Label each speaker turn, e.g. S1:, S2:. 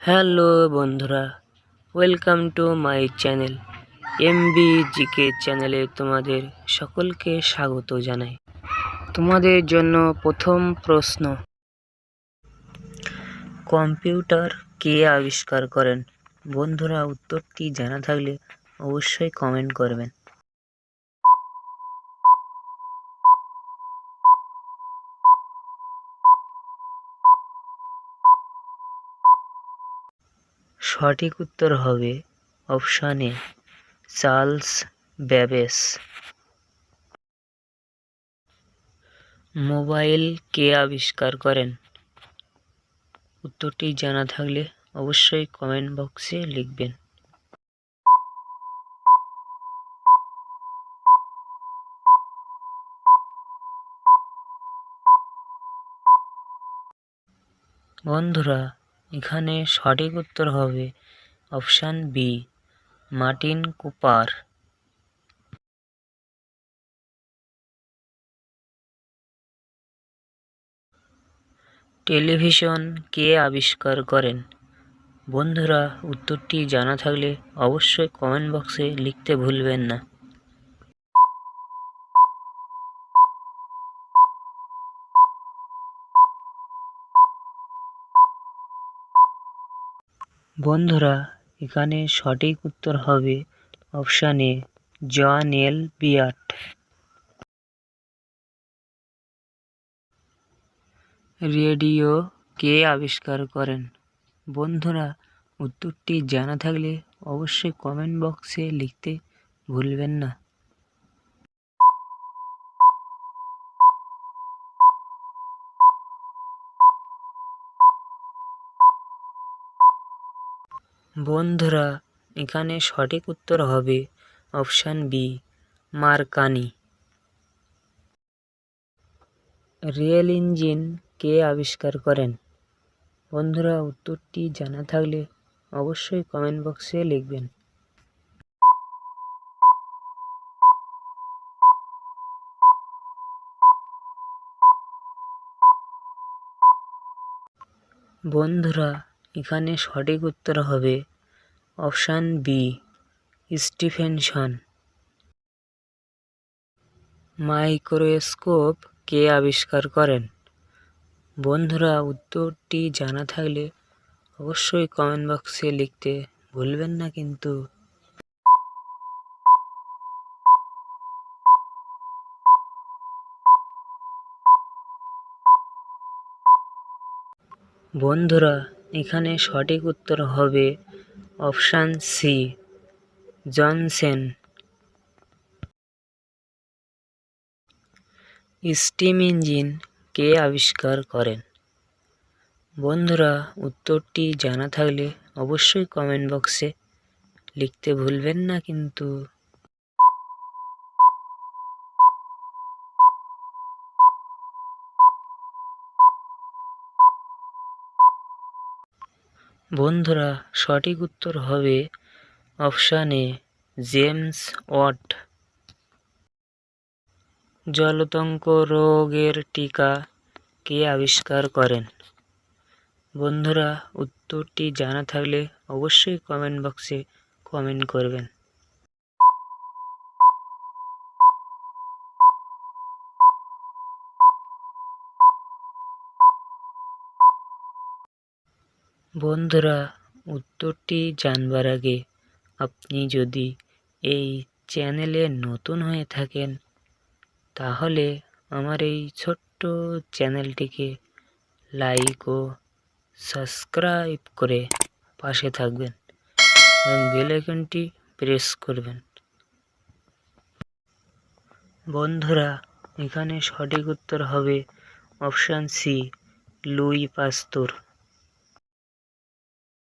S1: Hello বন্ধুরা welcome to my channel MB GK চ্যানেলে তোমাদের সকলকে স্বাগত জানাই। তোমাদের জন্য প্রথম প্রশ্ন, কম্পিউটার কে আবিষ্কার করেন? বন্ধুরা, উত্তরটি জানা থাকলে অবশ্যই কমেন্ট করবেন। সঠিক উত্তর হবে option A Charles Babbage mobile কে আবিষ্কার করেন? উত্তরটি জানা থাকলে অবশ্যই কমেন্ট বক্সে লিখবেন। বন্ধুরা এখানে সঠিক উত্তর হবে option B Martin Cooper. Television কে আবিষ্কার করেন? বন্ধুরা, উত্তরটি জানা থাকলে অবশ্যই কমেন্ট বক্সে লিখতে ভুলবেন না। বন্ধুরা, এখানে সঠিক উত্তর হবে অপশান এ জন এল বিয়াট রেডিও কে আবিষ্কার করেন? বন্ধুরা, উত্তরটি জানা থাকলে অবশ্যই কমেন্ট বক্সে লিখতে ভুলবেন না। বন্ধুরা, এখানে সঠিক উত্তর হবে option B, Marconi. Rail engine কে আবিষ্কার করেন? বন্ধুরা, উত্তরটি জানা থাকলে অবশ্যই কমেন্ট বক্সে লিখবেন। বন্ধুরা, এখানে সঠিক উত্তর হবে অপশান বি স্টিফেনসন মাইক্রোস্কোপ কে আবিষ্কার করেন? বন্ধুরা, উত্তরটি জানা থাকলে অবশ্যই কমেন্ট বক্সে লিখতে ভুলবেন না কিন্তু। বন্ধুরা, এখানে সঠিক উত্তর হবে option C, Janssen. Steam engine কে আবিষ্কার করেন? বন্ধুরা, উত্তরটি জানা থাকলে অবশ্যই কমেন্ট বক্সে লিখতে ভুলবেন না কিন্তু বন্ধুরা, সঠিক উত্তর হবে অপশানে জেমস ওয়াট। জলতঙ্ক রোগের টিকা কে আবিষ্কার করেন? বন্ধুরা, উত্তরটি জানা থাকলে অবশ্যই কমেন্ট বক্সে কমেন্ট করবেন। বন্ধুরা, উত্তরটি জানবার আগে আপনি যদি এই চ্যানেলে নতুন হয়ে থাকেন, তাহলে আমার এই ছোট্ট চ্যানেলটিকে লাইক ও সাবস্ক্রাইব করে পাশে থাকবেন এবং বেল আইকনটি প্রেস করবেন। বন্ধুরা, এখানে সঠিক উত্তর হবে অপশান সি, লুই পাস্তুর।